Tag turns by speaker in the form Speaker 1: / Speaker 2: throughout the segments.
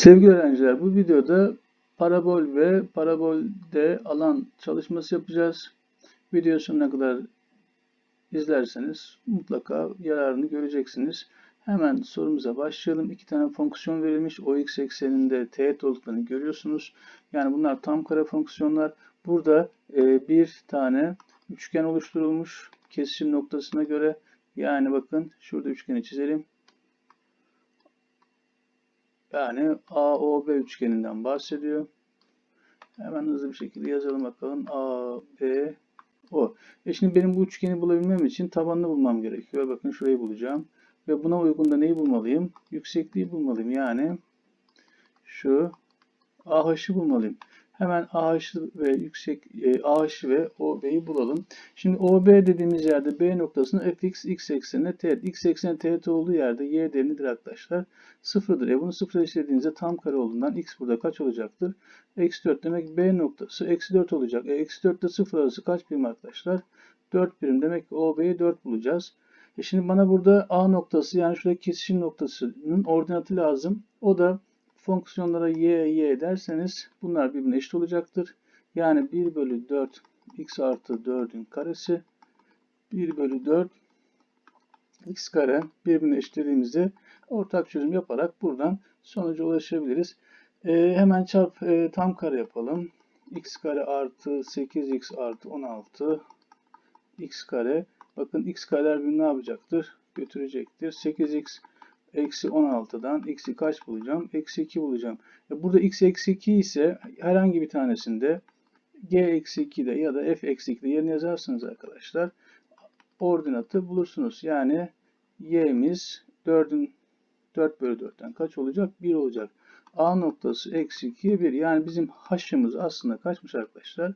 Speaker 1: Sevgili öğrenciler, bu videoda parabol ve parabolde alan çalışması yapacağız. Video sonuna kadar izlerseniz mutlaka yararını göreceksiniz. Hemen sorumuza başlayalım. İki tane fonksiyon verilmiş. OX ekseninde teğet olduklarını görüyorsunuz. Yani bunlar tam kare fonksiyonlar. Burada e, bir tane üçgen oluşturulmuş kesişim noktasına göre. Yani bakın şurada üçgeni çizelim. Yani AOB üçgeninden bahsediyor. Hemen hızlı bir şekilde yazalım bakalım. AB o. E şimdi benim bu üçgeni bulabilmem için tabanını bulmam gerekiyor. Bakın şurayı bulacağım. Ve buna uygun da neyi bulmalıyım? Yüksekliği bulmalıyım. Yani şu AH'ı bulmalıyım. Hemen AH ve yüksek e, AH ve OB'yi bulalım. Şimdi OB dediğimiz yerde B noktasını fx x eksenine teğet. X eksenine teğet olduğu yerde y değeridir arkadaşlar. Sıfırdır. E bunu sıfıra eşitlediğinizde tam kare olduğundan x burada kaç olacaktır? Eksi 4 demek B noktası eksi 4 olacak. E, eksi 4 ile 0 arası kaç birim arkadaşlar? 4 birim. Demek ki OB'yi 4 bulacağız. E şimdi bana burada A noktası yani şurada kesişim noktasının ordinatı lazım. O da fonksiyonlara y, y derseniz bunlar birbirine eşit olacaktır. Yani 1 bölü 4 x artı 4'ün karesi 1 bölü 4 x kare birbirine eşitlediğimizde ortak çözüm yaparak buradan sonuca ulaşabiliriz. E, hemen çarp e, tam kare yapalım. x kare artı 8x artı 16 x kare. Bakın x kareler birbirini ne yapacaktır? Götürecektir. 8x eksi 16'dan x'i kaç bulacağım? Eksi 2 bulacağım. E burada x eksi 2 ise herhangi bir tanesinde g eksi 2'de ya da f eksi 2'de yerine yazarsınız arkadaşlar. Ordinatı bulursunuz. Yani y'miz 4'ün 4 bölü 4'ten kaç olacak? 1 olacak. A noktası eksi 2'ye 1. Yani bizim h'ımız aslında kaçmış arkadaşlar?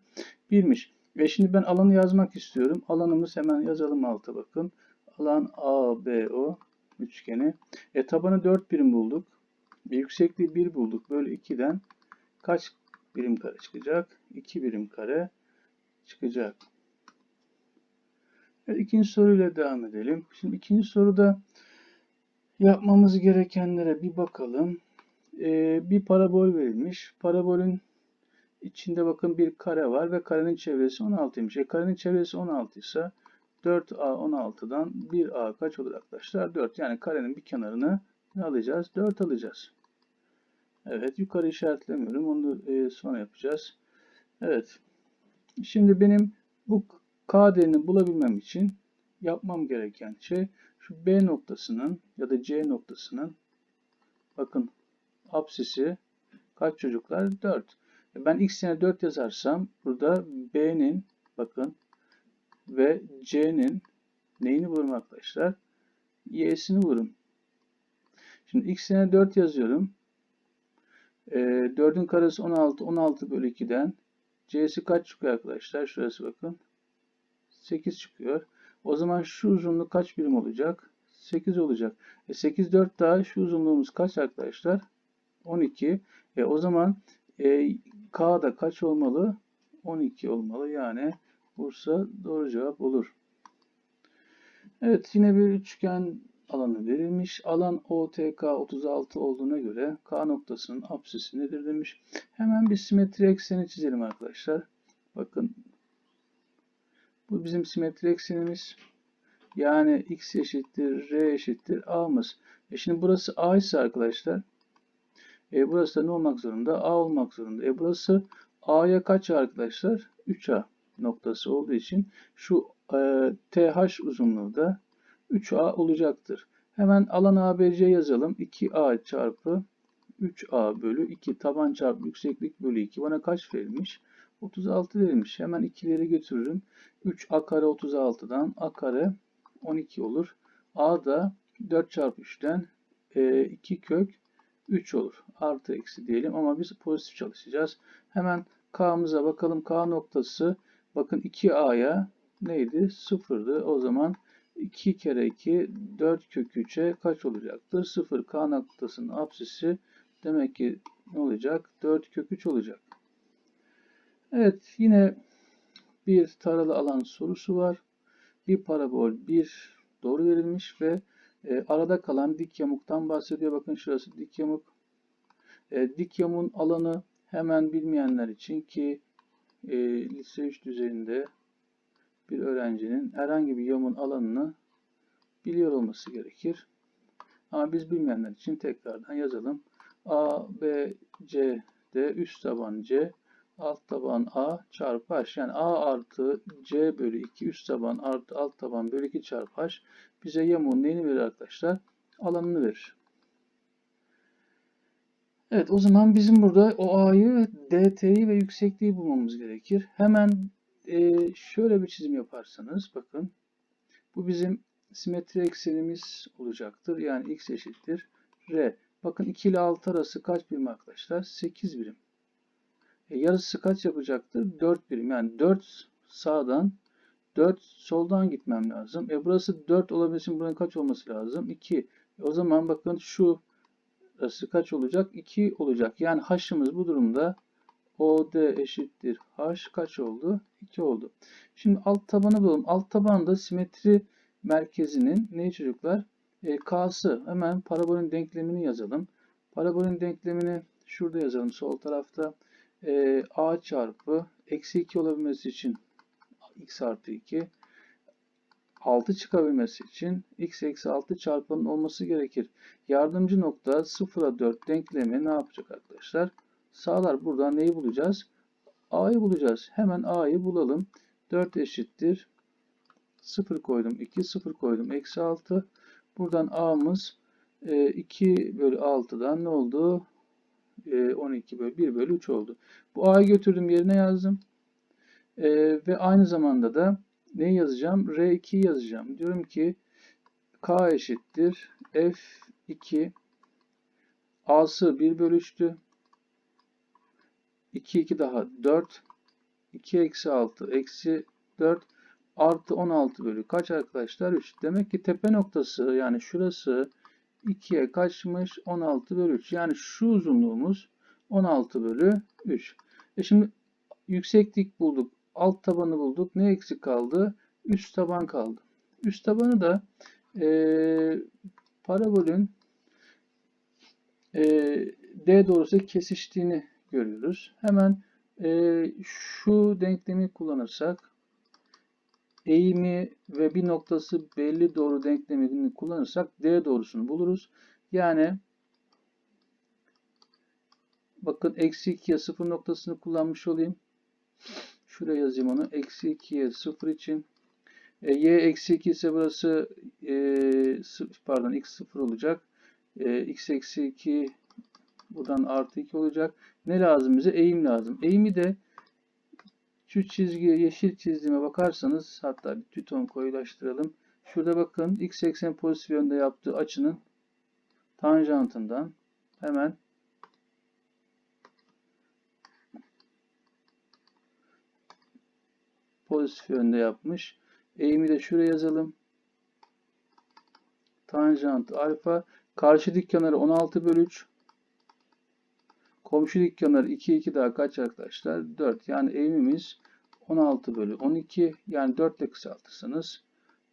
Speaker 1: 1'miş. Ve şimdi ben alanı yazmak istiyorum. Alanımız hemen yazalım alta bakın. Alan ABO üçgeni. E tabanı 4 birim bulduk. E, yüksekliği 1 bulduk. Böyle 2'den kaç birim kare çıkacak? 2 birim kare çıkacak. Evet, ikinci soruyla devam edelim. Şimdi ikinci soruda yapmamız gerekenlere bir bakalım. Ee, bir parabol verilmiş. Parabolün içinde bakın bir kare var ve karenin çevresi 16'ymış. E, karenin çevresi 16 ise 4A 16'dan 1A kaç olur arkadaşlar? 4. Yani karenin bir kenarını ne alacağız? 4 alacağız. Evet yukarı işaretlemiyorum. Onu e, sonra yapacağız. Evet. Şimdi benim bu K değerini bulabilmem için yapmam gereken şey şu B noktasının ya da C noktasının bakın apsisi kaç çocuklar? 4. E, ben x yerine 4 yazarsam burada B'nin bakın ve C'nin neyini bulurum arkadaşlar? Y'sini bulurum. Şimdi x yerine 4 yazıyorum. E, 4'ün karesi 16. 16 bölü 2'den C'si kaç çıkıyor arkadaşlar? Şurası bakın. 8 çıkıyor. O zaman şu uzunluk kaç birim olacak? 8 olacak. E 8 4 daha şu uzunluğumuz kaç arkadaşlar? 12. E o zaman e, K da kaç olmalı? 12 olmalı. Yani Bursa doğru cevap olur. Evet yine bir üçgen alanı verilmiş. Alan OTK 36 olduğuna göre K noktasının apsisi nedir demiş. Hemen bir simetri ekseni çizelim arkadaşlar. Bakın bu bizim simetri eksenimiz. Yani x eşittir r eşittir a'mız. E şimdi burası a ise arkadaşlar. E burası da ne olmak zorunda? a olmak zorunda. E burası a'ya kaç arkadaşlar? 3a noktası olduğu için şu e, TH uzunluğu da 3A olacaktır. Hemen alan ABC yazalım. 2A çarpı 3A bölü 2 taban çarpı yükseklik bölü 2 bana kaç verilmiş? 36 verilmiş. Hemen ikileri götürürüm. 3A kare 36'dan A kare 12 olur. A da 4 çarpı 3'ten e, 2 kök 3 olur. Artı eksi diyelim ama biz pozitif çalışacağız. Hemen K'mıza bakalım. K noktası Bakın 2a'ya neydi? Sıfırdı. O zaman 2 kere 2 4 kök 3'e kaç olacaktır? 0 k noktasının apsisi demek ki ne olacak? 4 kök 3 olacak. Evet yine bir taralı alan sorusu var. Bir parabol bir doğru verilmiş ve e, arada kalan dik yamuktan bahsediyor. Bakın şurası dik yamuk. E, dik yamuğun alanı hemen bilmeyenler için ki e, lise 3 düzeyinde bir öğrencinin herhangi bir yamuğun alanını biliyor olması gerekir. Ama biz bilmeyenler için tekrardan yazalım. A, B, C de üst taban C, alt taban A çarpı H. Yani A artı C bölü 2 üst taban artı alt taban bölü 2 çarpı H bize yamuğun neyini verir arkadaşlar? Alanını verir. Evet o zaman bizim burada o A'yı, DT'yi ve yüksekliği bulmamız gerekir. Hemen e, şöyle bir çizim yaparsanız bakın. Bu bizim simetri eksenimiz olacaktır. Yani x eşittir r. Bakın 2 ile 6 arası kaç birim arkadaşlar? 8 birim. E, yarısı kaç yapacaktır? 4 birim. Yani 4 sağdan 4 soldan gitmem lazım. E burası 4 olabilmesi için buranın kaç olması lazım? 2. E, o zaman bakın şu arası kaç olacak? 2 olacak. Yani h'ımız bu durumda OD eşittir h kaç oldu? 2 oldu. Şimdi alt tabanı bulalım. Alt tabanda simetri merkezinin ne çocuklar? E, K'sı. Hemen parabolün denklemini yazalım. Parabolün denklemini şurada yazalım sol tarafta. E, A çarpı eksi 2 olabilmesi için x artı 2 6 çıkabilmesi için x eksi 6 çarpanın olması gerekir. Yardımcı nokta 0'a 4 denklemi ne yapacak arkadaşlar? Sağlar. Buradan neyi bulacağız? A'yı bulacağız. Hemen A'yı bulalım. 4 eşittir 0 koydum. 2 0 koydum. Eksi 6. Buradan A'mız 2 e, bölü 6'dan ne oldu? 12 e, bölü 1 bölü 3 oldu. Bu A'yı götürdüm yerine yazdım. E, ve aynı zamanda da ne yazacağım? R2'yi yazacağım. Diyorum ki K eşittir F2 A'sı 1 bölü 3'tü. 2 2 daha 4 2 eksi 6 eksi 4 artı 16 bölü kaç arkadaşlar? 3. Demek ki tepe noktası yani şurası 2'ye kaçmış? 16 bölü 3. Yani şu uzunluğumuz 16 bölü 3. E şimdi yükseklik bulduk. Alt tabanı bulduk. Ne eksik kaldı? Üst taban kaldı. Üst tabanı da e, parabolün e, D doğrusu kesiştiğini görüyoruz. Hemen e, şu denklemi kullanırsak eğimi ve bir noktası belli doğru denklemini kullanırsak D doğrusunu buluruz. Yani bakın eksi 2'ye 0 noktasını kullanmış olayım. Şuraya yazayım onu. Eksi 2'ye 0 için. E, y eksi 2 ise burası e, pardon x 0 olacak. E, x eksi 2 buradan artı 2 olacak. Ne lazım bize? Eğim lazım. Eğimi de şu çizgiye yeşil çizdiğime bakarsanız hatta bir tüton koyulaştıralım. Şurada bakın x eksen pozitif yönde yaptığı açının tanjantından hemen pozitif yönde yapmış. Eğimi de şuraya yazalım. Tanjant alfa. Karşı dik kenarı 16 bölü 3. Komşu dik kenarı 2 2 daha kaç arkadaşlar? 4. Yani eğimimiz 16 bölü 12 yani 4 ile kısaltırsanız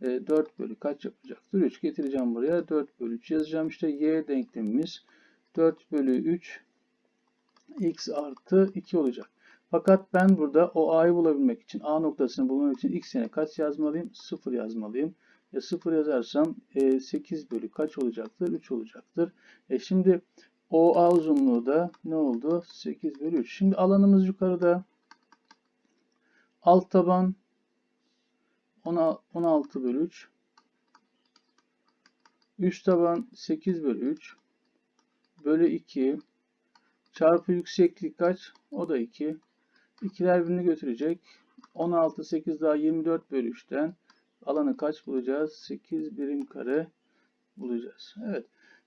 Speaker 1: 4 e, bölü kaç yapacaktır? 3 getireceğim buraya. 4 bölü 3 yazacağım. İşte y denklemimiz 4 bölü 3 x artı 2 olacak. Fakat ben burada o a'yı bulabilmek için a noktasını bulmak için x yerine kaç yazmalıyım? 0 yazmalıyım. E 0 yazarsam e, 8 bölü kaç olacaktır? 3 olacaktır. E şimdi o a uzunluğu da ne oldu? 8 bölü 3. Şimdi alanımız yukarıda. Alt taban 16 bölü 3. Üst taban 8 bölü 3. Bölü 2. Çarpı yükseklik kaç? O da 2. İkiler birini götürecek. 16, 8 daha 24 bölü 3'ten alanı kaç bulacağız? 8 birim kare bulacağız. Evet.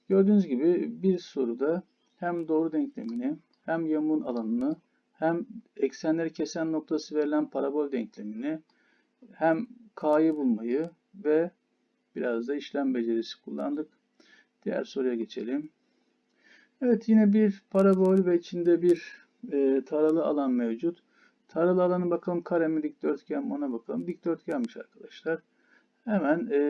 Speaker 1: Gördüğünüz gibi bir soruda hem doğru denklemini hem yamuğun alanını hem eksenleri kesen noktası verilen parabol denklemini hem k'yı bulmayı ve biraz da işlem becerisi kullandık. Diğer soruya geçelim. Evet yine bir parabol ve içinde bir e, taralı alan mevcut. Taralı alanı bakalım kare mi dikdörtgen mi ona bakalım. Dikdörtgenmiş arkadaşlar. Hemen e,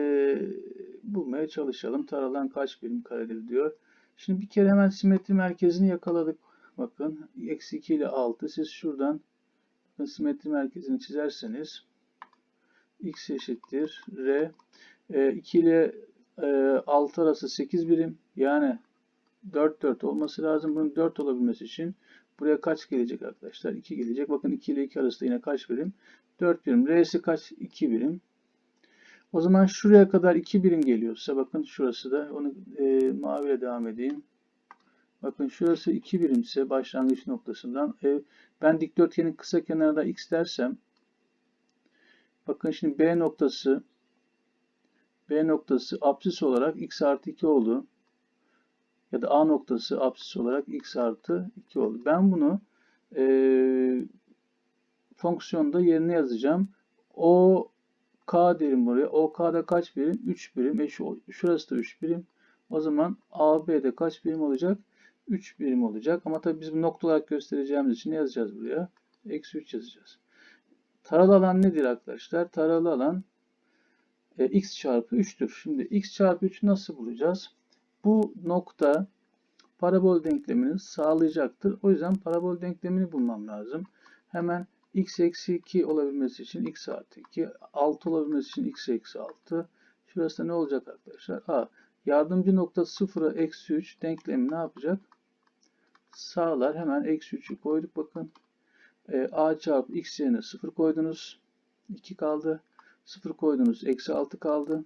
Speaker 1: bulmaya çalışalım. Taralan kaç birim karedir diyor. Şimdi bir kere hemen simetri merkezini yakaladık. Bakın eksi 2 ile 6. Siz şuradan bakın, simetri merkezini çizerseniz x eşittir r. E, 2 ile e, 6 arası 8 birim. Yani 4 4 olması lazım. Bunun 4 olabilmesi için buraya kaç gelecek arkadaşlar? 2 gelecek. Bakın 2 ile 2 arasında yine kaç birim? 4 birim. R'si kaç? 2 birim. O zaman şuraya kadar 2 birim geliyorsa bakın şurası da onu e, maviyle devam edeyim. Bakın şurası 2 birimse başlangıç noktasından e, ben dikdörtgenin kısa kenarında x dersem bakın şimdi B noktası B noktası apsis olarak x artı 2 oldu. Ya da A noktası apsis olarak x artı 2 oldu. Ben bunu e, fonksiyonda yerine yazacağım. O K derim buraya. O K'da kaç birim? 3 birim. E şu, şurası da 3 birim. O zaman AB'de kaç birim olacak? 3 birim olacak. Ama tabii biz bu nokta olarak göstereceğimiz için ne yazacağız buraya? Eksi 3 yazacağız. Taralı alan nedir arkadaşlar? Taralı alan e, x çarpı 3'tür. Şimdi x çarpı 3'ü nasıl bulacağız? Bu nokta parabol denklemini sağlayacaktır. O yüzden parabol denklemini bulmam lazım. Hemen x eksi 2 olabilmesi için x artı 2, 6 olabilmesi için x eksi 6. Şurası da ne olacak arkadaşlar? A. Yardımcı nokta 0'a eksi 3 denklemi ne yapacak? Sağlar. Hemen eksi 3'ü koyduk bakın. E, A çarpı x yerine 0 koydunuz. 2 kaldı. 0 koydunuz. Eksi 6 kaldı.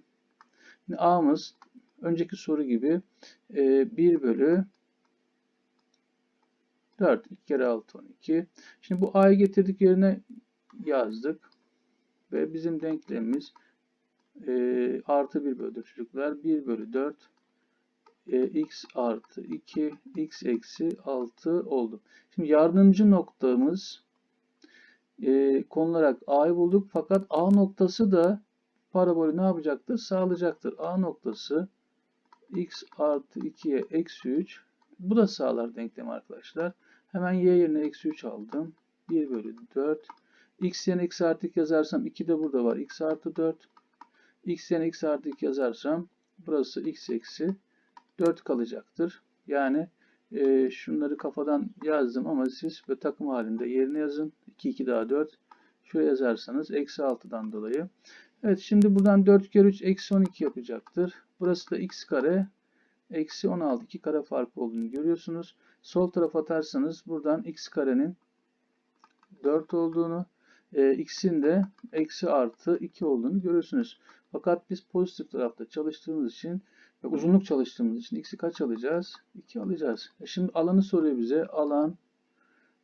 Speaker 1: Şimdi A'mız önceki soru gibi e, 1 bölü 4. 2 kere 6 12. Şimdi bu a'yı getirdik yerine yazdık. Ve bizim denklemimiz e, artı 1 bölü 4 çocuklar. 1 bölü 4 e, x artı 2 x eksi 6 oldu. Şimdi yardımcı noktamız e, konularak a'yı bulduk. Fakat a noktası da parabolü ne yapacaktır? Sağlayacaktır. a noktası x artı 2'ye eksi 3 bu da sağlar denklemi arkadaşlar. Hemen y yerine eksi 3 aldım. 1 bölü 4. x yerine x artı 2 yazarsam 2 de burada var. x artı 4. x yerine x artı 2 yazarsam burası x eksi 4 kalacaktır. Yani e, şunları kafadan yazdım ama siz ve takım halinde yerine yazın. 2 2 daha 4. Şuraya yazarsanız eksi 6'dan dolayı. Evet şimdi buradan 4 kere 3 eksi 12 yapacaktır. Burası da x kare eksi 16 2 kare farkı olduğunu görüyorsunuz. Sol tarafa atarsanız buradan x karenin 4 olduğunu, e, x'in de eksi artı 2 olduğunu görürsünüz. Fakat biz pozitif tarafta çalıştığımız için ve uzunluk çalıştığımız için x'i kaç alacağız? 2 alacağız. E şimdi alanı soruyor bize. Alan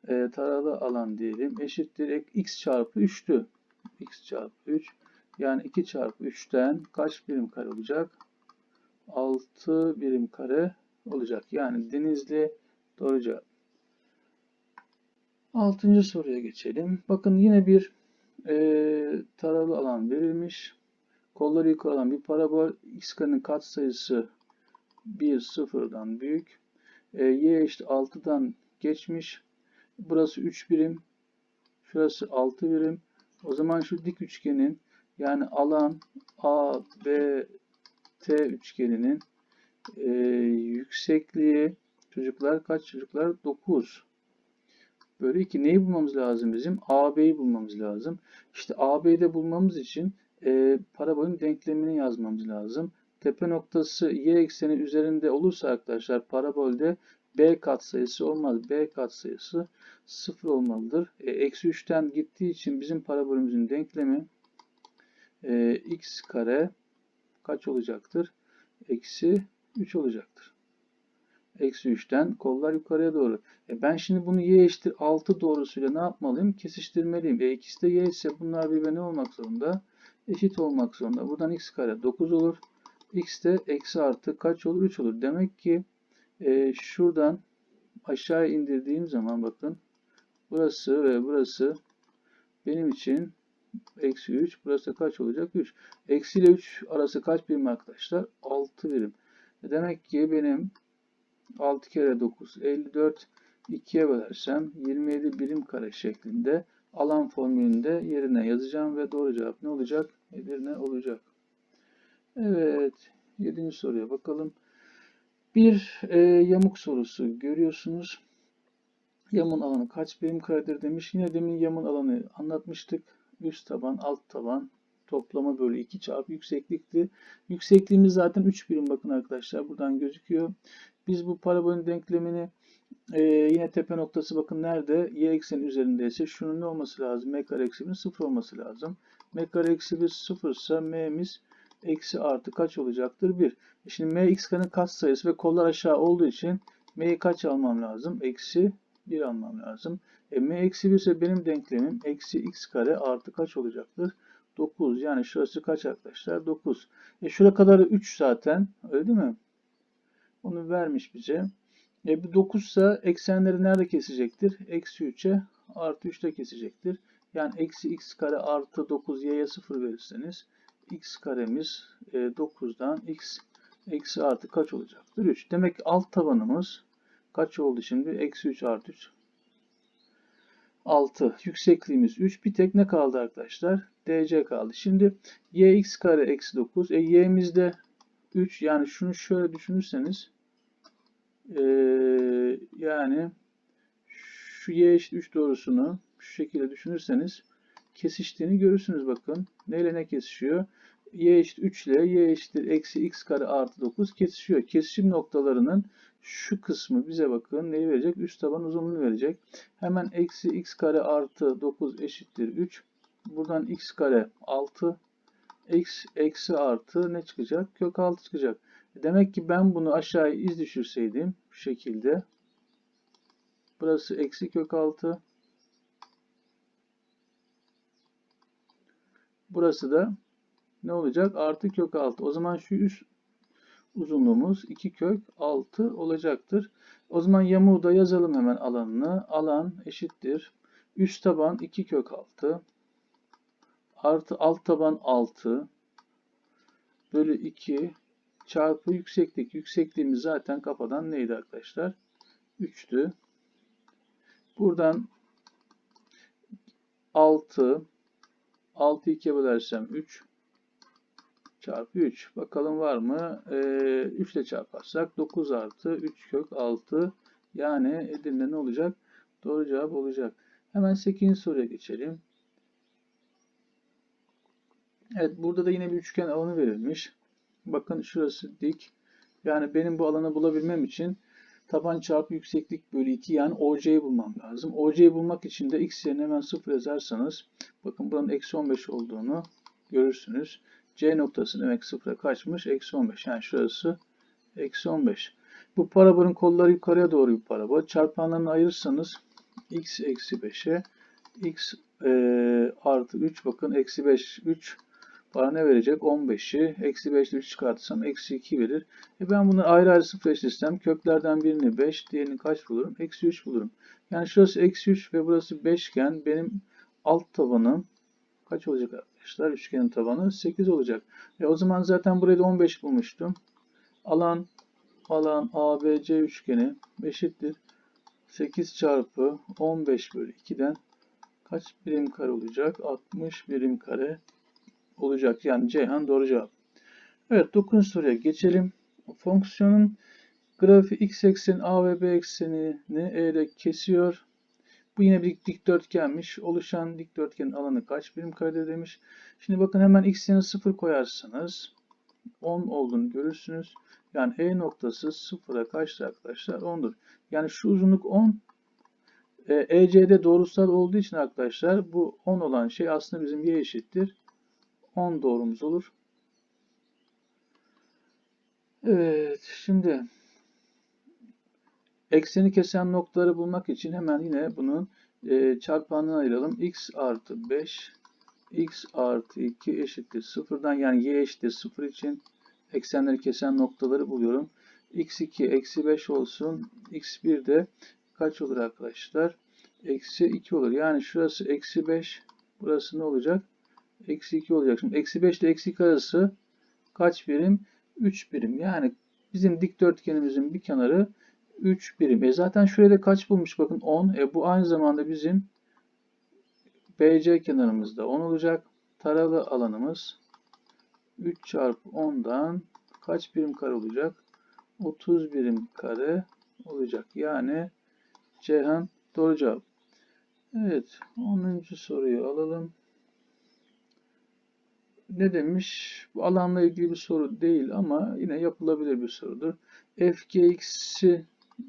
Speaker 1: e, taralı alan diyelim. Eşittir x çarpı 3'tü. x çarpı 3. Yani 2 çarpı 3'ten kaç birim kare olacak? 6 birim kare olacak. Yani Denizli doğru cevap. Altıncı soruya geçelim. Bakın yine bir e, taralı alan verilmiş. Kolları yukarı alan bir parabol. X karenin katsayısı 1 sıfırdan büyük. E, y eşit 6'dan geçmiş. Burası 3 birim. Şurası 6 birim. O zaman şu dik üçgenin yani alan A, B, T üçgeninin e, yüksekliği çocuklar kaç çocuklar? 9. Böyle ki neyi bulmamız lazım bizim? AB'yi bulmamız lazım. İşte AB'yi de bulmamız için e, parabolün denklemini yazmamız lazım. Tepe noktası y ekseni üzerinde olursa arkadaşlar parabolde B katsayısı olmaz. B katsayısı 0 olmalıdır. E, eksi 3'ten gittiği için bizim parabolümüzün denklemi e, x kare kaç olacaktır? Eksi 3 olacaktır. Eksi 3'ten kollar yukarıya doğru. E ben şimdi bunu y eşittir 6 doğrusuyla ne yapmalıyım? Kesiştirmeliyim. E ikisi de y ise bunlar birbirine ne olmak zorunda? Eşit olmak zorunda. Buradan x kare 9 olur. x de eksi artı kaç olur? 3 olur. Demek ki e, şuradan aşağı indirdiğim zaman bakın burası ve burası benim için Eksi 3. Burası kaç olacak? 3. Eksi ile 3 arası kaç birim arkadaşlar? 6 birim. Demek ki benim 6 kere 9 54 2'ye bölersem 27 birim kare şeklinde alan formülünde yerine yazacağım ve doğru cevap ne olacak? Edirne olacak. Evet. 7. soruya bakalım. Bir e, yamuk sorusu görüyorsunuz. Yamun alanı kaç birim karedir demiş. Yine demin yamun alanı anlatmıştık. Üst taban, alt taban toplama bölü 2 çarpı yükseklikti. Yüksekliğimiz zaten 3 birim bakın arkadaşlar. Buradan gözüküyor. Biz bu parabolün denklemini e, yine tepe noktası bakın nerede? Y ekseni üzerindeyse şunun ne olması lazım? M kare eksi 1'in 0 olması lazım. M kare eksi 1 0 ise M'miz eksi artı kaç olacaktır? 1. E şimdi M x karenin kaç sayısı ve kollar aşağı olduğu için M'yi kaç almam lazım? Eksi 1 almam lazım. E, M eksi 1 ise benim denklemim eksi x kare artı kaç olacaktır? 9. Yani şurası kaç arkadaşlar? 9. E şura kadar 3 zaten. Öyle değil mi? Onu vermiş bize. E bu 9 ise eksenleri nerede kesecektir? Eksi 3'e artı 3'te kesecektir. Yani eksi x kare artı 9 y'ye 0 verirseniz x karemiz e, 9'dan x eksi artı kaç olacaktır? 3. Demek ki alt tabanımız kaç oldu şimdi? Eksi 3 artı 3. 6. Yüksekliğimiz 3. Bir tek ne kaldı arkadaşlar? DC kaldı. Şimdi yx kare eksi 9. E y'mizde 3. Yani şunu şöyle düşünürseniz ee, yani şu y eşit 3 doğrusunu şu şekilde düşünürseniz kesiştiğini görürsünüz bakın. Neyle ne kesişiyor? y eşit 3 ile y eşittir eksi x kare artı 9 kesişiyor. Kesişim noktalarının şu kısmı bize bakın neyi verecek? Üst taban uzunluğunu verecek. Hemen eksi x kare artı 9 eşittir 3. Buradan x kare 6 x eksi artı ne çıkacak? Kök 6 çıkacak. Demek ki ben bunu aşağıya iz düşürseydim bu şekilde. Burası eksi kök 6. Burası da ne olacak? Artı kök 6. O zaman şu üst uzunluğumuz 2 kök 6 olacaktır. O zaman yamuğu da yazalım hemen alanını. Alan eşittir. Üst taban 2 kök 6 artı alt taban 6 bölü 2 çarpı yükseklik. Yüksekliğimiz zaten kafadan neydi arkadaşlar? 3'tü. Buradan 6 6 2'ye bölersem 3 çarpı 3. Bakalım var mı? Ee, 3 ile çarparsak 9 artı 3 kök 6 yani Edirne ne olacak? Doğru cevap olacak. Hemen 8. soruya geçelim. Evet burada da yine bir üçgen alanı verilmiş. Bakın şurası dik. Yani benim bu alanı bulabilmem için taban çarpı yükseklik bölü 2 yani OC'yi bulmam lazım. OC'yi bulmak için de x yerine hemen 0 yazarsanız bakın buranın eksi 15 olduğunu görürsünüz. C noktası demek sıfıra kaçmış? Eksi 15. Yani şurası eksi 15. Bu parabolün kolları yukarıya doğru bir parabol. Çarpanlarını ayırırsanız x eksi 5'e x e, artı 3 bakın eksi 5 3 bana ne verecek? 15'i eksi 5 ile 3 çıkartırsam eksi 2 verir. E ben bunu ayrı ayrı sıfır eşleştirsem köklerden birini 5 diğerini kaç bulurum? Eksi 3 bulurum. Yani şurası eksi 3 ve burası 5 iken benim alt tabanım kaç olacak arkadaşlar? Üçgenin tabanı 8 olacak. E o zaman zaten burayı da 15 bulmuştum. Alan alan ABC üçgeni eşittir. 8 çarpı 15 bölü 2'den kaç birim kare olacak? 60 birim kare olacak. Yani Ceyhan doğru cevap. Evet 9. soruya geçelim. Fonksiyonun grafiği x ekseni a ve b eksenini e ile kesiyor. Bu yine bir dikdörtgenmiş. Oluşan dikdörtgenin alanı kaç birim karedir demiş. Şimdi bakın hemen x yerine 0 koyarsanız 10 olduğunu görürsünüz. Yani E noktası 0'a kaçtır arkadaşlar? 10'dur. Yani şu uzunluk 10. ECD doğrusal olduğu için arkadaşlar bu 10 olan şey aslında bizim y eşittir 10 doğrumuz olur. Evet, şimdi ekseni kesen noktaları bulmak için hemen yine bunun e, çarpanını ayıralım. x artı 5, x artı 2 eşittir 0'dan yani y eşittir 0 için eksenleri kesen noktaları buluyorum. x2 eksi 5 olsun. x1 de kaç olur arkadaşlar? Eksi 2 olur. Yani şurası eksi 5. Burası ne olacak? Eksi 2 olacak. Şimdi eksi 5 ile eksi 2 arası kaç birim? 3 birim. Yani bizim dikdörtgenimizin bir kenarı 3 birim. E zaten şurada kaç bulmuş? Bakın 10. E bu aynı zamanda bizim BC kenarımızda 10 olacak. Taralı alanımız 3 çarpı 10'dan kaç birim kare olacak? 30 birim kare olacak. Yani Ceyhan doğru cevap. Evet 10. soruyu alalım. Ne demiş? Bu alanla ilgili bir soru değil ama yine yapılabilir bir sorudur. fgx'i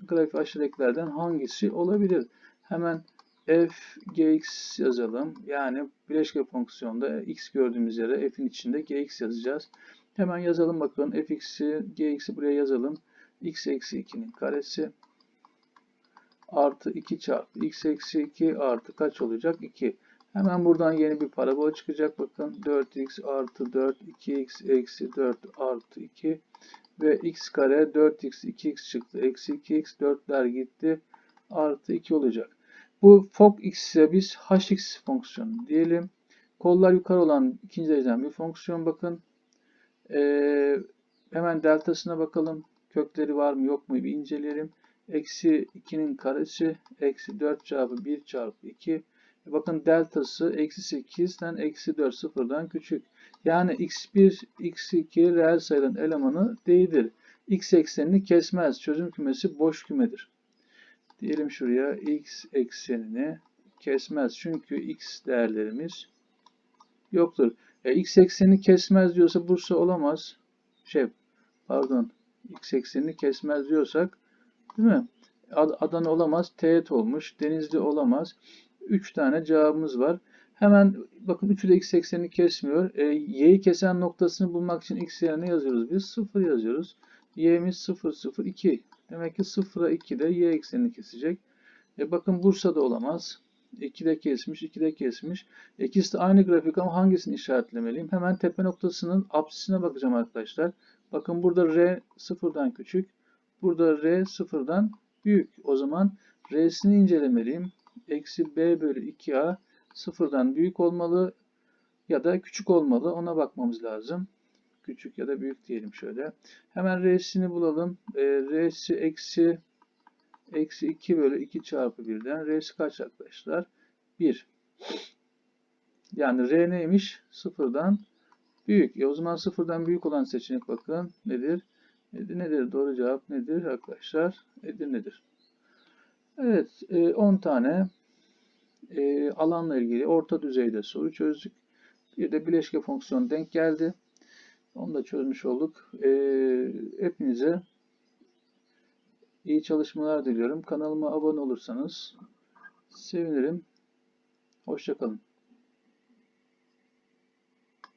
Speaker 1: grafik aşağıdakilerden hangisi olabilir? Hemen f gx yazalım. Yani bileşke fonksiyonda x gördüğümüz yere f'in içinde gx yazacağız. Hemen yazalım bakın fx'i gx'i buraya yazalım. x eksi 2'nin karesi artı 2 çarpı x eksi 2 artı kaç olacak? 2. Hemen buradan yeni bir parabol çıkacak. Bakın 4x artı 4 2x eksi 4 artı 2 ve x kare 4x 2x çıktı. Eksi 2x 4'ler gitti. Artı 2 olacak. Bu fok x'e biz hx fonksiyonu diyelim. Kollar yukarı olan ikinci dereceden bir fonksiyon bakın. Ee, hemen deltasına bakalım. Kökleri var mı yok mu bir inceleyelim. Eksi 2'nin karesi eksi 4 çarpı 1 çarpı 2. Bakın deltası eksi 8'den eksi 4 sıfırdan küçük. Yani x1, x2 reel sayıların elemanı değildir. x eksenini kesmez. Çözüm kümesi boş kümedir. Diyelim şuraya x eksenini kesmez. Çünkü x değerlerimiz yoktur. E, x eksenini kesmez diyorsa Bursa olamaz. Şey, pardon. x eksenini kesmez diyorsak değil mi? Adana olamaz. Teğet olmuş. Denizli olamaz. 3 tane cevabımız var. Hemen bakın 3'ü de x eksenini kesmiyor. E, y'yi kesen noktasını bulmak için x yerine yazıyoruz. Biz 0 yazıyoruz. y'miz 0, 0, 2. Demek ki 0'a 2 de y eksenini kesecek. E, bakın Bursa'da olamaz. 2 de kesmiş, 2 de kesmiş. İkisi de aynı grafik ama hangisini işaretlemeliyim? Hemen tepe noktasının apsisine bakacağım arkadaşlar. Bakın burada r sıfırdan küçük. Burada r sıfırdan büyük. O zaman r'sini incelemeliyim eksi b bölü 2a sıfırdan büyük olmalı ya da küçük olmalı. Ona bakmamız lazım. Küçük ya da büyük diyelim şöyle. Hemen r'sini bulalım. E, r'si eksi eksi 2 bölü 2 çarpı 1'den r'si kaç arkadaşlar? 1. Yani r neymiş? Sıfırdan büyük. E o zaman sıfırdan büyük olan seçenek bakın nedir? Nedir? Nedir? Doğru cevap nedir arkadaşlar? Nedir? Nedir? Evet, 10 e, tane e, alanla ilgili orta düzeyde soru çözdük. Bir de bileşke fonksiyon denk geldi. Onu da çözmüş olduk. E, hepinize iyi çalışmalar diliyorum. Kanalıma abone olursanız sevinirim. Hoşçakalın.